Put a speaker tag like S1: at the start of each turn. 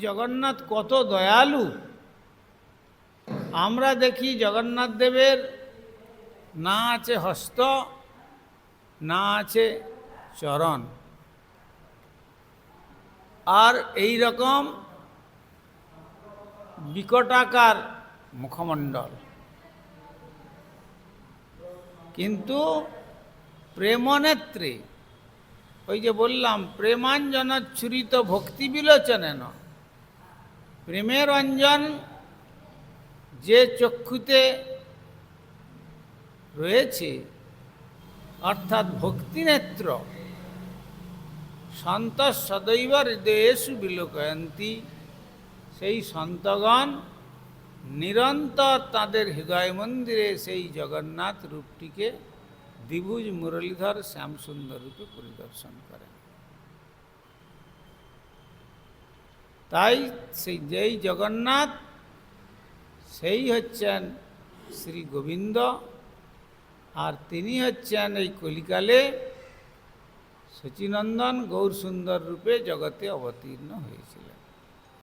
S1: জগন্নাথ কত দয়ালু। আমরা দেখি জগন্নাথ দেবের না আছে হস্ত, না আছে চরণ। আর এই রকম বিকটাকার মুখমণ্ডল। কিন্তু প্রেমনেত্রে, ওই যে বললাম প্রেমাঞ্জন ছুরিত ভক্তি বিলোচনেন প্রেমের অঞ্জন যে চক্ষুতে রয়েছে, অর্থাৎ ভক্তিনেত্র, সন্ত সদৈব হৃদয়েশু বিলোকয়ন্তী। সেই সন্তগণ নিরন্তর তাদের হৃদয় মন্দিরে সেই জগন্নাথ রূপটিকে দ্বিভুজ মুরলীধর শ্যামসুন্দর রূপে পরিদর্শন করেন। তাই সেই যেই জগন্নাথ, সেই হচ্ছেন শ্রী গোবিন্দ, আর তিনি হচ্ছেন এই কলিকালে সচিনন্দন গৌরসুন্দর রূপে জগতে অবতীর্ণ হয়েছিলেন।